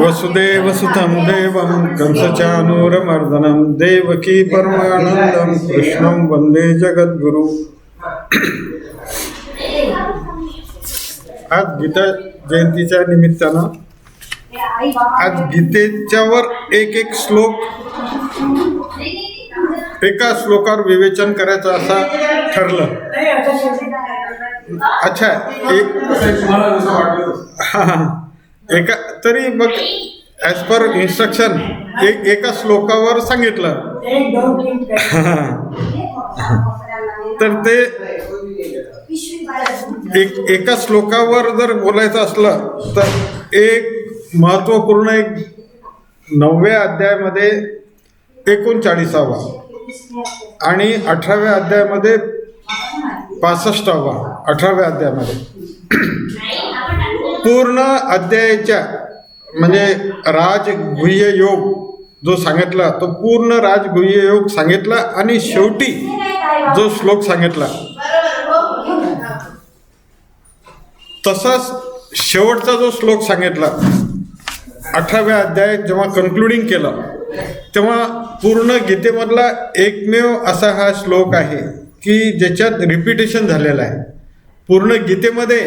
वसुदेव सुतं देवं कंसचानूरमर्दनं देवकी परमानन्दं कृष्णं वन्दे जगद्गुरु। आज गीता जयंतीच्या निमित्तानं आज गीतेच्यावर एक एक श्लोक एका श्लोकावर विवेचन करायचं असा ठरलं. अच्छा एक हा, हा. एका तरी मग ॲज पर इन्स्ट्रक्शन एक एका श्लोकावर सांगितलं. तर ते एक एका श्लोकावर जर बोलायचं असलं तर एक महत्त्वपूर्ण एक नवव्या अध्यायामध्ये एकोणचाळीसावा आणि अठराव्या अध्यायामध्ये पासष्टावा अठराव्या अध्यायामध्ये. पूर्ण अध्यायाच्या म्हणजे राजगुह्य योग जो सांगितला तो पूर्ण राजगुह्य योग सांगितला आणि शेवटी जो श्लोक सांगितला. तसाच शेवटचा जो श्लोक सांगितला अठराव्या अध्यायात जेव्हा कन्क्लुडिंग केलं तेव्हा पूर्ण गीतेमधला एकमेव असा हा श्लोक आहे की ज्याच्यात रिपिटेशन झालेलं आहे. पूर्ण गीतेमध्ये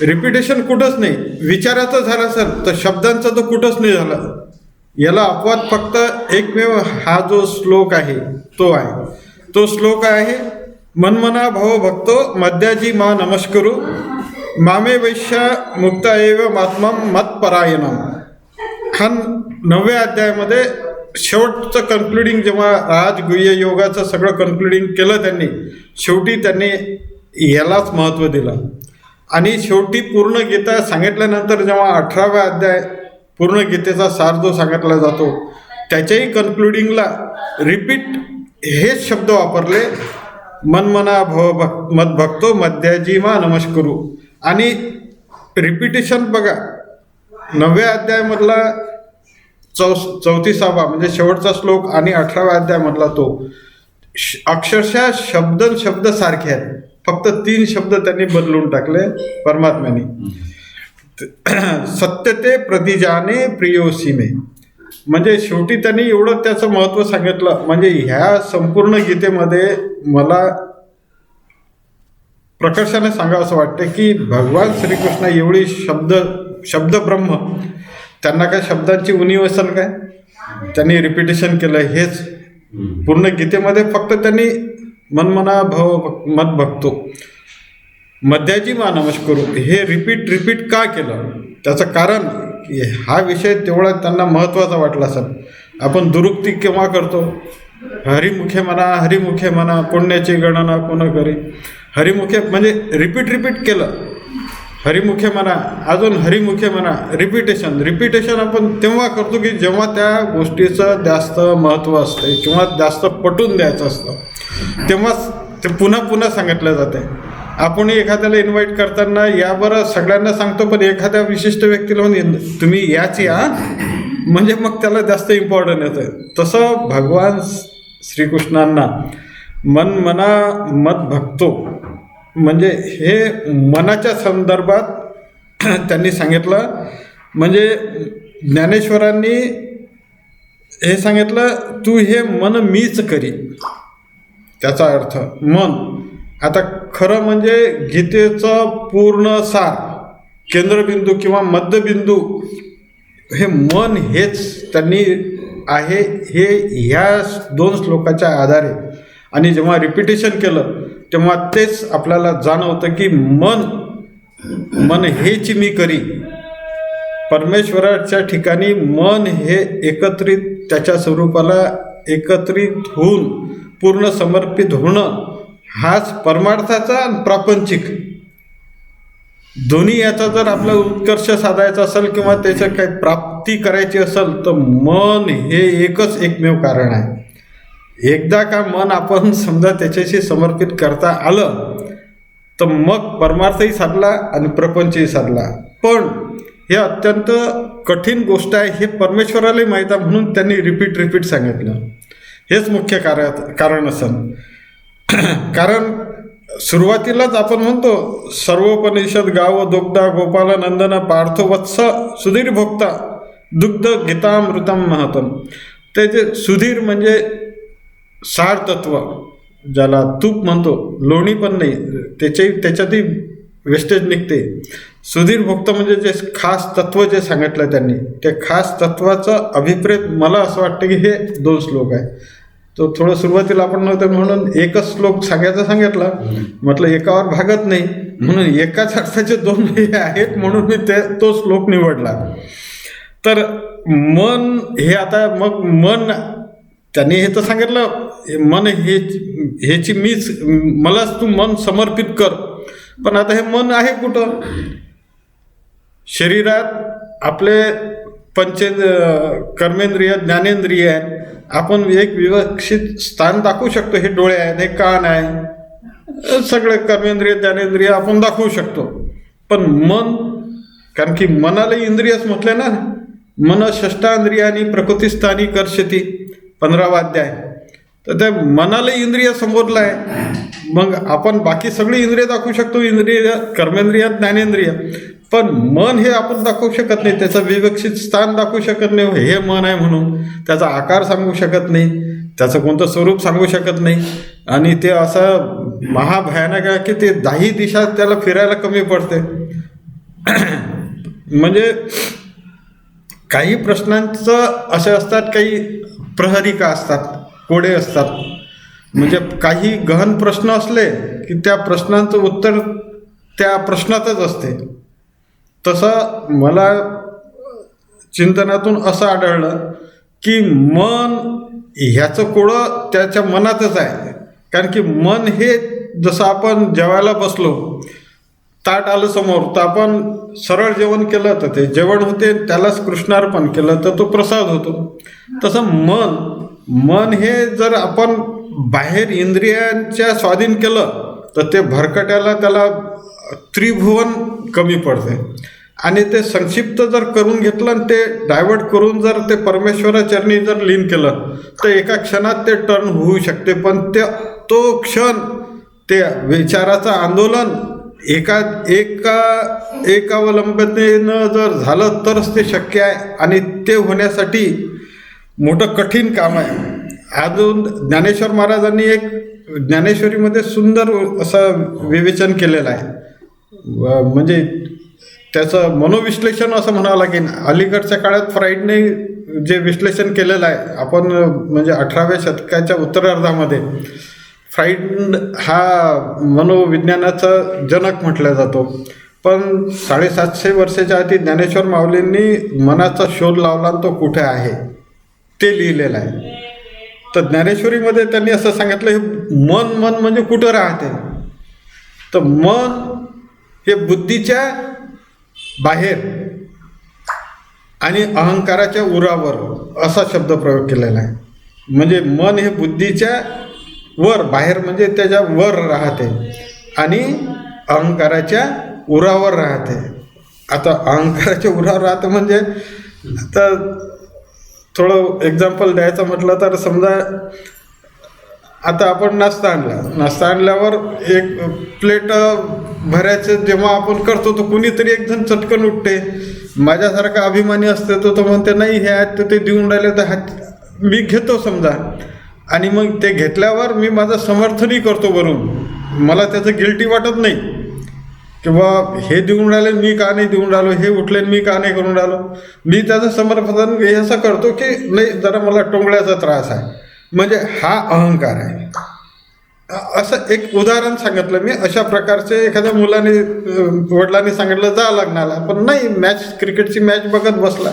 रिपिटेशन कुठंच नाही. विचाराचं झालं असेल तर शब्दांचं तर कुठंच नाही झालं. याला अपवाद फक्त एकमेव हा जो श्लोक आहे तो आहे. तो श्लोक आहे मनमना भाव भक्तो मद्याजी मा नमस्करू मामे वैश्य मुक्त एव मात्मम मतपरायणम हा नवव्या अध्यायामध्ये शेवटचं कन्क्लुडिंग जेव्हा राजगुह्य योगाचं सगळं कन्क्लुडिंग केलं त्यांनी शेवटी त्यांनी यालाच महत्त्व दिलं. आणि शेवटी पूर्ण गीता सांगितल्यानंतर जेव्हा अठराव्या अध्याय पूर्ण गीतेचा सार जो सांगितला जातो त्याच्याही कन्क्लुडिंगला रिपीट हेच शब्द वापरले मनमना भव भक् मत भक्तो मध्याजी नमस्करू. आणि रिपिटेशन बघा नवव्या अध्यायामधला चौ चौतीसावा म्हणजे शेवटचा श्लोक आणि अठराव्या अध्यायामधला तो श- अक्षरशः शब्द शब्द सारखे आहेत. फक्त तीन शब्द त्यांनी बदलून टाकले परमात्म्याने. सत्य ते प्रतिजाने प्रियोसीमे. म्हणजे शेवटी त्यांनी एवढं त्याचं महत्त्व सांगितलं. म्हणजे ह्या संपूर्ण गीतेमध्ये मला प्रकर्षाने सांगावं असं वाटतं की भगवान श्रीकृष्ण एवढी शब्द शब्द ब्रह्म त्यांना काय शब्दांची उणीव असेल काय? त्यांनी रिपिटेशन केलं हेच. पूर्ण गीतेमध्ये फक्त त्यांनी मनमना भव मत बघतो मध्याजी मा नमस्करू. हे रिपीट रिपीट का केलं? त्याचं कारण की हा विषय तेवढा त्यांना महत्त्वाचा वाटला सर. आपण दुरुक्ती केव्हा करतो? हरिमुखे म्हणा हरिमुखे म्हणा पुण्याची गणना कोण करी? हरिमुखे म्हणजे रिपीट रिपीट केलं. हरिमुखे म्हणा अजून हरिमुखे म्हणा रिपिटेशन रिपिटेशन आपण तेव्हा करतो की जेव्हा त्या गोष्टीचं जास्त महत्त्व असते किंवा जास्त पटून द्यायचं असतं. तेव्हाच ते पुन्हा पुन्हा सांगितलं जाते आपण एखाद्याला इन्व्हाइट करताना यावर सगळ्यांना सांगतो पण एखाद्या विशिष्ट व्यक्तीला म्हणजे तुम्ही याच या म्हणजे मग त्याला जास्त इम्पॉर्टंट येतं तसं भगवान श्रीकृष्णांना मन मना मत भक्तो म्हणजे हे मनाच्या संदर्भात त्यांनी सांगितलं. म्हणजे ज्ञानेश्वरांनी हे सांगितलं तू हे मन मीच करी. त्याचा अर्थ मन. आता खरं म्हणजे गीतेचं पूर्ण सार केंद्रबिंदू किंवा मध्यबिंदू हे मन हेच त्यांनी आहे हे ह्या दोन श्लोकाच्या आधारे. आणि जेव्हा रिपिटेशन केलं तेव्हा तेच आपल्याला जाणवतं की मन मन हेच मी करी. परमेश्वराच्या ठिकाणी मन हे एकत्रित त्याच्या स्वरूपाला एकत्रित होऊन पूर्ण समर्पित होणं हाच परमार्थाचा आणि प्रापंचिक. दोन्ही याचा जर आपला उत्कर्ष साधायचा असेल किंवा त्याच्या काही प्राप्ती करायची असेल तर मन हे एकच एकमेव कारण आहे. एकदा का मन आपण समजा त्याच्याशी समर्पित करता आलं तर मग परमार्थही साधला आणि प्रपंचही साधला. पण हे अत्यंत कठीण गोष्ट आहे हे परमेश्वरालाही माहीत आहे म्हणून त्यांनी रिपीट रिपीट सांगितलं. हेच मुख्य कार्य कारण असेल कारण सुरुवातीलाच आपण म्हणतो सर्वोपनिषद गाव दुग्धा गोपाल नंदन पार्थ वत्स सुधीर भोक्ता दुग्ध गीतामृतम महतम. ते जे सुधीर म्हणजे सार तत्व ज्याला तूप म्हणतो लोणी पण नाही त्याचे त्याच्यातही वेस्टेज निघते. सुधीर भोक्त म्हणजे जे खास तत्व जे सांगितलं त्यांनी ते खास तत्वाचं अभिप्रेत मला असं वाटतं की हे दोन श्लोक आहे. तो थोडं सुरुवातीला आपण नव्हतं म्हणून एकच श्लोक सांगायचा सांगितला. म्हटलं एकावर भागत नाही. म्हणून एकाच अर्थाचे दोन हे आहेत म्हणून मी ते तो श्लोक निवडला. तर मन हे आता मग मन त्यांनी हे तर सांगितलं मन हे ह्याची मीच मलाच तू मन समर्पित कर. पण आता हे मन आहे कुठं? शरीरात आपले पंचे कर्मेंद्रिय ज्ञानेंद्रिय आहे आपण एक विवक्षित स्थान दाखवू शकतो हे डोळे आहेत हे कान आहे. सगळे कर्मेंद्रिय ज्ञानेंद्रिय आपण दाखवू शकतो. पण मन कारण की मनाला इंद्रियच म्हटले ना मन षष्टांद्रियानी प्रकृतीस्थानी कर्षती. पंधरावा अध्याय. तर त्या मनाला इंद्रिय संबोधलं आहे मग आपण बाकी सगळी इंद्रिय दाखवू शकतो इंद्रिय कर्मेंद्रिय ज्ञानेंद्रिय पण मन हे आपण दाखवू शकत नाही त्याचं विवक्षित स्थान दाखवू शकत नाही हे मन आहे म्हणून. त्याचा आकार सांगू शकत नाही त्याचं कोणतं स्वरूप सांगू शकत नाही. आणि ते असं महाभयानक आहे की ते दाही दिशा त्याला फिरायला कमी पडते. म्हणजे काही प्रश्नांचं असे असतात काही प्रहरिका असतात. कोडे असतात. म्हणजे काही गहन प्रश्न असले की त्या प्रश्नांचं उत्तर त्या प्रश्नातच असते. तसं मला चिंतनातून असं आढळलं की मन ह्याचं कोडं त्याच्या मनातच आहे. कारण की मन हे जसं आपण जेवायला बसलो ताट आलं समोर तर आपण सरळ जेवण केलं तर ते जेवण होते त्यालाच कृष्णार्पण केलं तर तो प्रसाद होतो. तसं मन मन हे जर आपण बाहेर इंद्रियांच्या स्वाधीन केलं तर ते भरकट्याला त्याला त्रिभुवन कमी पडते. आणि ते संक्षिप्त जर करून घेतलं आणि ते डायव्हर्ट करून जर ते परमेश्वराचरणी जर लीन केलं तर एका क्षणात ते टर्न होऊ शकते. पण ते तो क्षण ते विचाराचं आंदोलन एका एका एकावलंबतेनं जर झालं तरच ते शक्य आहे. आणि ते होण्यासाठी मोठं कठीण काम आहे. अजून ज्ञानेश्वर महाराजांनी एक ज्ञानेश्वरीमध्ये सुंदर असं विवेचन केलेलं आहे. म्हणजे त्याचं मनोविश्लेषण असं म्हणावं लागेल. अलीकडच्या काळात फ्राईडने जे विश्लेषण केलेलं आहे आपण म्हणजे अठराव्या शतकाच्या उत्तरार्धामध्ये फ्राईड हा मनोविज्ञानाचा जनक म्हटला जातो. पण साडेसातशे वर्षाच्या आधी ज्ञानेश्वर माऊलींनी मनाचा शोध लावला आणि तो कुठे आहे? ते लिहिलेलं आहे. तर ज्ञानेश्वरीमध्ये त्यांनी असं सांगितलं हे मन मन म्हणजे कुठं राहते? तर मन हे बुद्धीच्या बाहेर आणि अहंकाराच्या उरावर असा शब्द प्रयोग केलेला आहे. म्हणजे मन हे बुद्धीच्या वर बाहेर म्हणजे त्याच्या वर राहते आणि अहंकाराच्या उरावर राहते. आता अहंकाराच्या उरावर राहते म्हणजे आता थोडं एक्झाम्पल द्यायचं म्हटलं तर समजा आता आपण नाश्ता आणला. नाश्ता आणल्यावर एक प्लेट भरायचं जेव्हा आपण करतो तर कुणीतरी एकजण चटकन उठते. माझ्यासारखा अभिमानी असते तो तो म्हणते नाही हे आहेत तर ते देऊन राहिले तर हात मी घेतो समजा. आणि मग ते घेतल्यावर मी माझं समर्थनही करतो वरून. मला त्याचं गिल्टी वाटत नाही. किंवा हे देऊन राहिले मी का नाही देऊन राहिलो हे उठले मी का नाही करून राहिलो? मी त्याचं समर्थन हे असं करतो की नाही जरा मला टोंगळ्याचा त्रास आहे. म्हणजे हा अहंकार आहे. असं एक उदाहरण सांगितलं मी अशा प्रकारचे एखाद्या मुलाने वडिलांनी सांगितलं जा लग्नाला. पण नाही मॅच क्रिकेटची मॅच बघत बसला.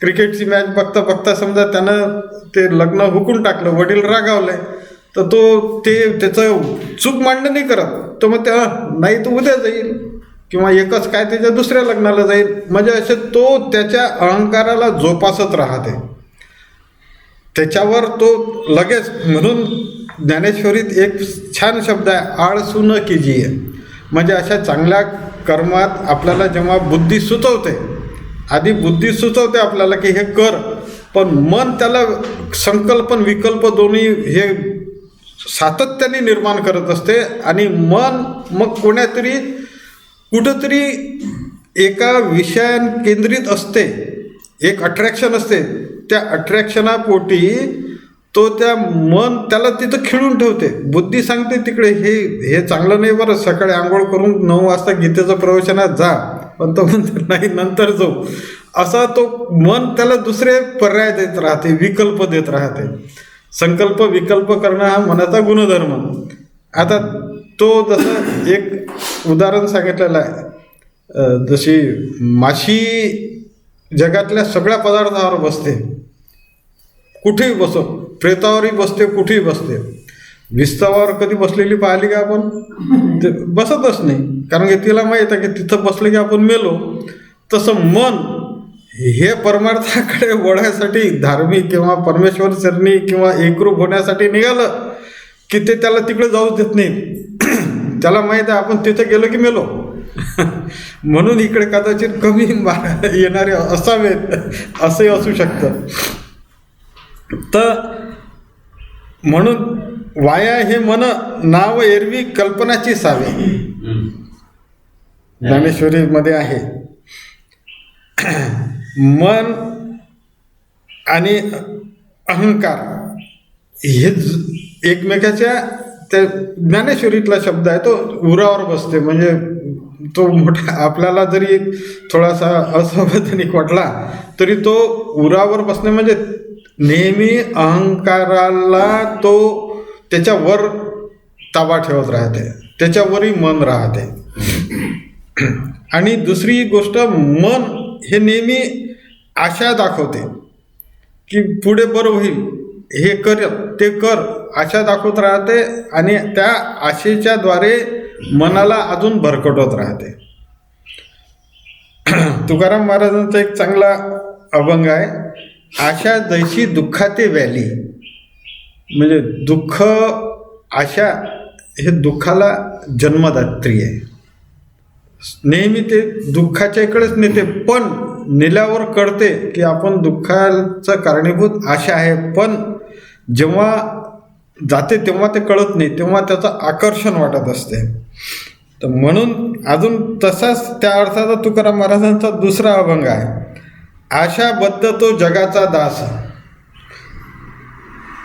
क्रिकेटची मॅच बघता बघता समजा त्यानं ते लग्न हुकून टाकलं वडील रागावले. तर तो ते त्याचं चूक मांडणं नाही करत. तर मग त्या नाही तो उद्या जाईल. किंवा एकच काय त्याच्या दुसऱ्या लग्नाला जाईल. म्हणजे असे तो त्याच्या अहंकाराला जोपासत राहते. त्याच्यावर तो लगेच म्हणून ज्ञानेश्वरीत एक छान शब्द आहे आळसू न कीजिये. म्हणजे अशा चांगल्या कर्मात आपल्याला जेव्हा बुद्धी सुचवते आधी बुद्धी सुचवते आपल्याला की हे कर पण मन त्याला संकल्पन विकल्प दोन्ही हे सातत्याने निर्माण करत असते आणि मन मग कोण्यातरी कुठंतरी एका विषयां केंद्रित असते एक अट्रॅक्शन असते. त्या अट्रॅक्शनापोटी तो त्या मन त्याला तिथं खिळून ठेवते. बुद्धी सांगते तिकडे हे हे चांगलं नाही बरं सकाळी आंघोळ करून नऊ वाजता गीतेचं प्रवचनात जा. पण तो म्हणतो नाही नंतर जाऊ. असा तो मन त्याला दुसरे पर्याय देत राहते विकल्प देत राहते. संकल्प विकल्प करणं हा मनाचा गुणधर्म. आता तो जसं एक उदाहरण सांगितलेलं आहे. जशी माशी जगातल्या सगळ्या पदार्थावर बसते. कुठेही बसो प्रेतावरही बसते कुठेही बसते. विस्तावावर कधी बसलेली पाहिली का आपण? ते बसतच नाही. कारण की तिला माहीत आहे की तिथं बसले की आपण मेलो. तसं मन हे परमार्थाकडे वळायसाठी धार्मिक किंवा परमेश्वर चरणी किंवा एकरूप होण्यासाठी निघालं की ते त्याला तिकडे जाऊ देत नाही. त्याला माहीत आहे आपण तिथे गेलो की मेलो. म्हणून इकडे कदाचित कमी येणारे असावेत असंही असू शकतं. तर म्हणून वाया हे मन नाव एरवी कल्पनाची सावे. ज्ञानेश्वरीमध्ये आहे. मन आणि अहंकार हे एकमेकाच्या त्या ज्ञानेश्वरीतला शब्द आहे तो उरावर बसते. म्हणजे तो मोठा आपल्याला जरी थोडासा असंवैधानिक वाटला तरी तो उरावर बसणे म्हणजे नेहमी अहंकाराला तो त्याच्यावर ताबा ठेवत राहते. त्याच्यावरही मन राहते. आणि दुसरी गोष्ट मन हे नेहमी आशा दाखवते की पुढे बरं होईल. हे कर ते कर आशा दाखवत राहते आणि त्या आशेच्या द्वारे मनाला अजून भरकटवत राहते. तुकाराम महाराजांचा एक चांगला अभंग आहे. आशा जैशी दुःखाते व्याली म्हणजे दुःख आशा हे दुःखाला जन्मदात्री आहे. नेहमी ते दुःखाच्या इकडेच नेते पण नेल्यावर कळते की आपण दुःखाचं कारणीभूत आशा आहे. पण जेव्हा जाते तेव्हा ते कळत नाही तेव्हा त्याचं आकर्षण वाटत असते. तर म्हणून अजून तसाच त्या अर्थाचा तुकाराम महाराजांचा दुसरा अभंग आहे. आशाबद्ध तो जगाचा दास.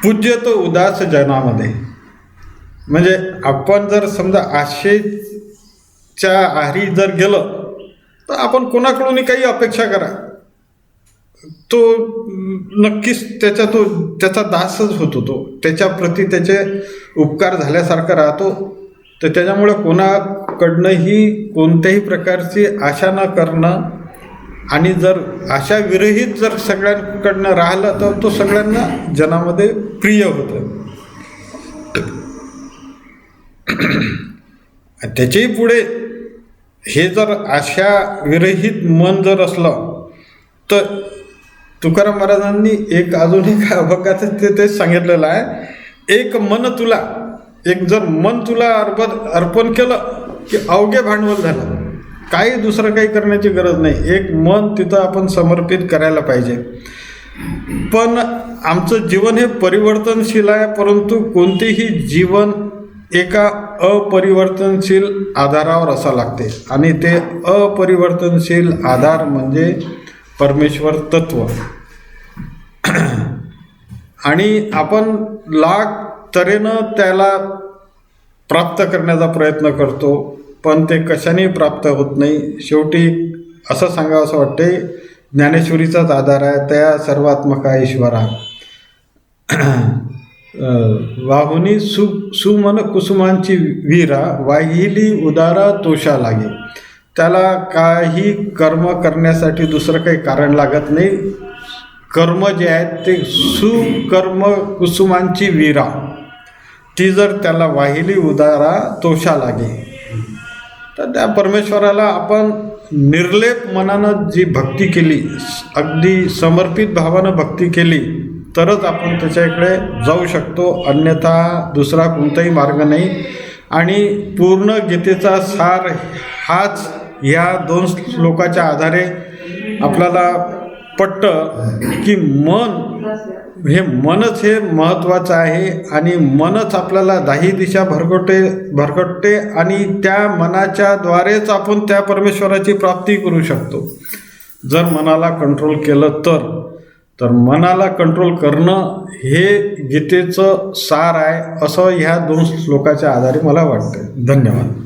पूज्य तो उदास जनामध्ये. म्हणजे आपण जर समजा आशेच्या आहारी जर गेलं तर आपण कोणाकडूनही काही अपेक्षा करा. तो नक्कीच त्याचा तो त्याचा दासच होतो तो. त्याच्याप्रती त्याचे उपकार झाल्यासारखा राहतो. तर त्याच्यामुळे कोणाकडनंही कोणत्याही प्रकारची आशा न करणं आणि जर आशा विरहित जर सगळ्यांकडनं राहिलं तर तो सगळ्यांना जनामध्ये प्रिय होतं. त्याच्याही पुढे हे जर आशा विरहित मन जर असलं तर तुकाराम महाराजांनी एक अजून एक अभंगात ते तेच सांगितलेलं आहे. एक मन तुला एक जर मन तुला अर्पण अर्पण केलं की अवघे भांडवल झालं. काही दुसरं काही करण्याची गरज नाही. एक मन तिथं आपण समर्पित करायला पाहिजे. पण आमचं जीवन हे परिवर्तनशील आहे परंतु कोणतेही जीवन एका अपरिवर्तनशील आधारावर असा लागते. आणि ते अपरिवर्तनशील आधार म्हणजे परमेश्वर तत्व. आणि आपण लाख तऱ्हेनं त्याला प्राप्त करण्याचा प्रयत्न करतो पण ते कशाने प्राप्त होत नाही. शेवटी असं सांगावं असं वाटते ज्ञानेश्वरीचाच आधार आहे त्या सर्वात्मका ईश्वरा. वाहुनी सु सुमन कुसुमांची वीरा वाहिली उदारा तोषा लागे. त्याला काही कर्म करण्यासाठी दुसरं काही कारण लागत नाही. कर्म जे आहेत ते सुकर्म कुसुमांची वीरा. ती जर त्याला वाहिली उदारा तोषा लागे. तर त्या परमेश्वराला आपण निर्लेप मनानं जी भक्ती केली अगदी समर्पित भावानं भक्ती केली तरच आपण त्याच्याकडे जाऊ शकतो. अन्यथा दुसरा कोणताही मार्ग नाही. आणि पूर्ण गीतेचा सार हाच ह्या दोन श्लोकाच्या आधारे आपल्याला पटतं की मन हे मनच हे महत्त्वाचं आहे आणि मनच आपल्याला दाही दिशा भरकटे भरकटते आणि त्या मनाच्या द्वारेच आपण त्या परमेश्वराची प्राप्ती करू शकतो. जर मनाला कंट्रोल केलं तर. तर मनाला कंट्रोल करणं हे गीतेचं सार आहे असं ह्या दोन श्लोकाच्या आधारे मला वाटतं धन्यवाद.